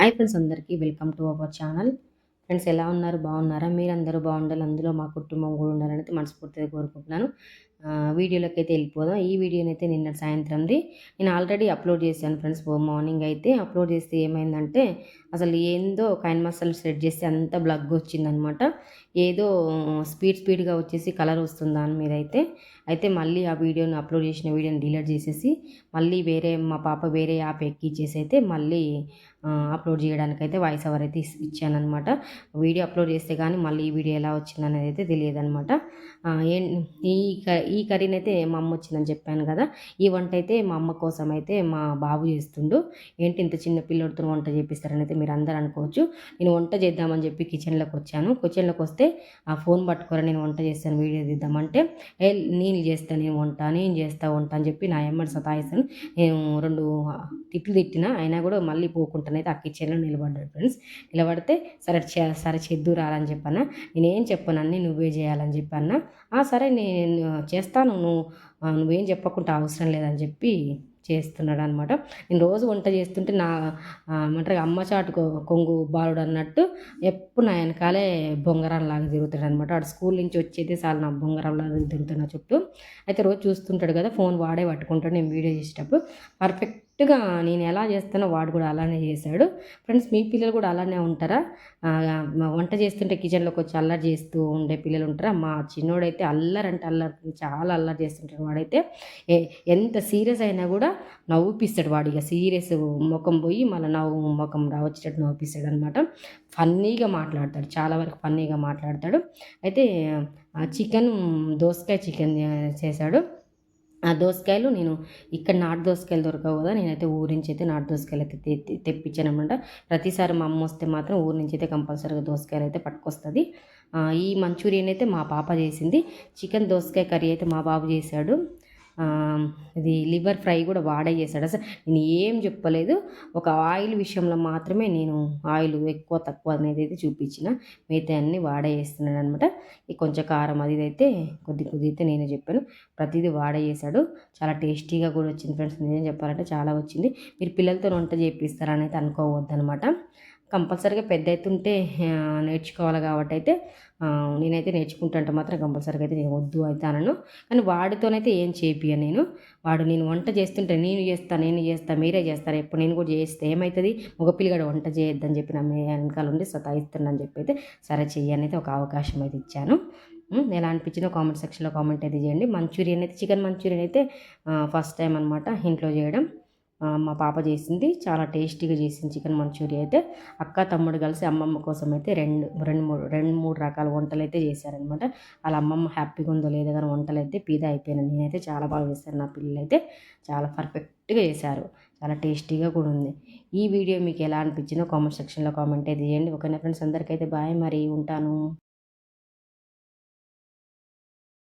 Hi friends అందరికీ welcome to our channel friends ఎలా ఉన్నారు? బాగున్నారా? మీరందరూ బాగుండాలి. అందులో మా కుటుంబం కూడా ఉండాలని మనస్ఫూర్తిగా కోరుకుంటున్నాను. వీడియోలోకి అయితే వెళ్ళిపోదాం. ఈ వీడియోని అయితే నిన్న సాయంత్రంది నేను ఆల్రెడీ అప్లోడ్ చేశాను ఫ్రెండ్స్. మార్నింగ్ అయితే అప్లోడ్ చేస్తే ఏమైందంటే అసలు ఏందో కైన్ మసాలా సెట్ చేస్తే అంత బ్లగ్ వచ్చిందనమాట. ఏదో స్పీడ్ స్పీడ్గా వచ్చేసి కలర్ వస్తుంది దాని మీద అయితే. అయితే మళ్ళీ ఆ వీడియోని అప్లోడ్ చేసిన వీడియోని డిలీట్ చేసేసి మళ్ళీ వేరే మా పాప వేరే యాప్ ఎక్కిచ్చేసి అయితే మళ్ళీ అప్లోడ్ చేయడానికి అయితే వాయిస్ ఓవర్ అయితే ఇచ్చానమాట వీడియో అప్లోడ్ చేస్తే కానీ మళ్ళీ ఈ వీడియో ఎలా వచ్చిందనేది అయితే తెలియదు అనమాట ఈ ఈ కర్రీని అయితే మా అమ్మ వచ్చిందని చెప్పాను కదా. ఈ వంట అయితే మా అమ్మ కోసం అయితే మా బాబు చేస్తుండు. ఏంటి ఇంత చిన్న పిల్లడితో వంట చేపిస్తారని అయితే మీరు అందరూ అనుకోవచ్చు. నేను వంట చేద్దామని చెప్పి కిచెన్లోకి వచ్చాను. కిచెన్లోకి వస్తే ఆ ఫోన్ పట్టుకోరా నేను వంట చేస్తాను వీడియో తీద్దామంటే ఏ నేను చేస్తాను నేను వంట నేను చేస్తా వంట అని చెప్పి నా ఎమ్మడి సతాయిస్తాను. నేను రెండు తిట్లు తిట్టిన అయినా కూడా మళ్ళీ పోకుండానైతే ఆ కిచెన్లో నిలబడ్డాడు ఫ్రెండ్స్. నిలబడితే సరే సరే చెద్దు రాలని చెప్పాను నేనేం చెప్పను నువ్వే చేయాలని చెప్పాను సరే నేను చేస్తాను. నువ్వు నువ్వేం చెప్పకుండా అవసరం లేదని చెప్పి చేస్తున్నాడు అనమాట నేను రోజు వంట చేస్తుంటే నా ఏమంటారు అమ్మ చాటు కొంగు బాలుడు అన్నట్టు ఎప్పుడు నా వెనకాలే బొంగరంలాగా తిరుగుతాడు అనమాట ఆడు స్కూల్ నుంచి వచ్చేది చాలా నా బొంగరంలాగా తిరుగుతున్నా చుట్టూ. అయితే రోజు చూస్తుంటాడు కదా ఫోన్ వాడే పట్టుకుంటాడు నేను వీడియో చేసేటప్పుడు. పర్ఫెక్ట్ కరెక్ట్గా నేను ఎలా చేస్తానో వాడు కూడా అలానే చేశాడు. ఫ్రెండ్స్ మీ పిల్లలు కూడా అలానే ఉంటారా? వంట చేస్తుంటే కిచెన్లోకి వచ్చి అల్లరి చేస్తూ ఉండే పిల్లలు ఉంటారా? మా చిన్నోడైతే అల్లరంటే అల్లరి చాలా అల్లరి చేస్తుంటాడు వాడైతే. ఎంత సీరియస్ అయినా కూడా నవ్వుపిస్తాడు వాడు. ఇక సీరియస్ ముఖం పోయి మళ్ళీ నవ్వు ముఖం రావచ్చేటట్టు నవ్వుపిస్తాడు అనమాట ఫన్నీగా మాట్లాడతాడు. చాలా వరకు ఫన్నీగా మాట్లాడతాడు. అయితే చికెన్ దోసకాయ చికెన్ చేశాడు. ఆ దోసకాయలు నేను ఇక్కడ నాటు దోసకాయలు దొరకవు కదా నేనైతే ఊరి నుంచి అయితే నాటు దోసకాయలు అయితే తెప్పించాను అనమాట ప్రతిసారి మా అమ్మ వస్తే మాత్రం ఊరి నుంచి అయితే కంపల్సరీగా దోసకాయలు అయితే పట్టుకొస్తుంది. ఈ మంచూరియన్ అయితే మా పాప చేసింది. చికెన్ దోసకాయ కర్రీ అయితే మా బాబు చేశాడు. ఇది లివర్ ఫ్రై కూడా వాడే చేశాడు. అసలు నేను ఏం చెప్పలేదు. ఒక ఆయిల్ విషయంలో మాత్రమే నేను ఆయిల్ ఎక్కువ తక్కువ అనేది అయితే చూపించిన. మిగతా అన్ని వాడేస్తున్నాడు అనమాట ఈ కొంచెం కారం అది అయితే కొద్ది కొద్ది అయితే నేనే చెప్పాను. ప్రతిదీ వాడేసాడు చాలా టేస్టీగా కూడా వచ్చింది ఫ్రెండ్స్. నేనేం చెప్పాలంటే చాలా వచ్చింది. మీరు పిల్లలతో వంట చేపిస్తారని అయితే అనుకోవద్దు అనమాట కంపల్సరీగా పెద్ద అవుతుంటే నేర్చుకోవాలి కాబట్టి అయితే నేనైతే నేర్చుకుంటుంటే మాత్రం కంపల్సరీగా అయితే నేను వద్దు అయితే అనను కానీ వాడితోనైతే ఏం చేపియను నేను? వాడు నేను వంట చేస్తుంటే నేను చేస్తాను నేను చేస్తాను మీరే చేస్తారు. ఎప్పుడు నేను కూడా చేస్తే ఏమవుతుంది మగపిల్లిగాడు వంట చేయొద్దని చెప్పి నా వెనకాల ఉండి సతాయిస్తుందని చెప్పి అయితే సరే చెయ్యని అయితే ఒక అవకాశం అయితే ఇచ్చాను. ఎలా అనిపించిందో కామెంట్ సెక్షన్లో కామెంట్ అయితే చేయండి. మంచూరియన్ అయితే చికెన్ మంచూరియన్ అయితే ఫస్ట్ టైం అనమాట ఇంట్లో చేయడం. మా పాప చేసింది. చాలా టేస్టీగా చేసింది చికెన్ మంచూరియా అయితే. అక్క తమ్ముడు కలిసి అమ్మమ్మ కోసం అయితే రెండు రెండు మూడు రెండు మూడు రకాల వంటలు అయితే చేశారనమాట వాళ్ళ అమ్మమ్మ హ్యాపీగా ఉందో లేదో కానీ వంటలు అయితే పీదా అయిపోయినా నేనైతే చాలా బాగా చేశాను. నా పిల్లలు అయితే చాలా పర్ఫెక్ట్గా చేశారు. చాలా టేస్టీగా కూడా ఉంది. ఈ వీడియో మీకు ఎలా అనిపించిందో కామెంట్ సెక్షన్లో కామెంట్ అయితే చేయండి. ఓకేనా ఫ్రెండ్స్? అందరికైతే బాయ్ మరి. ఉంటాను.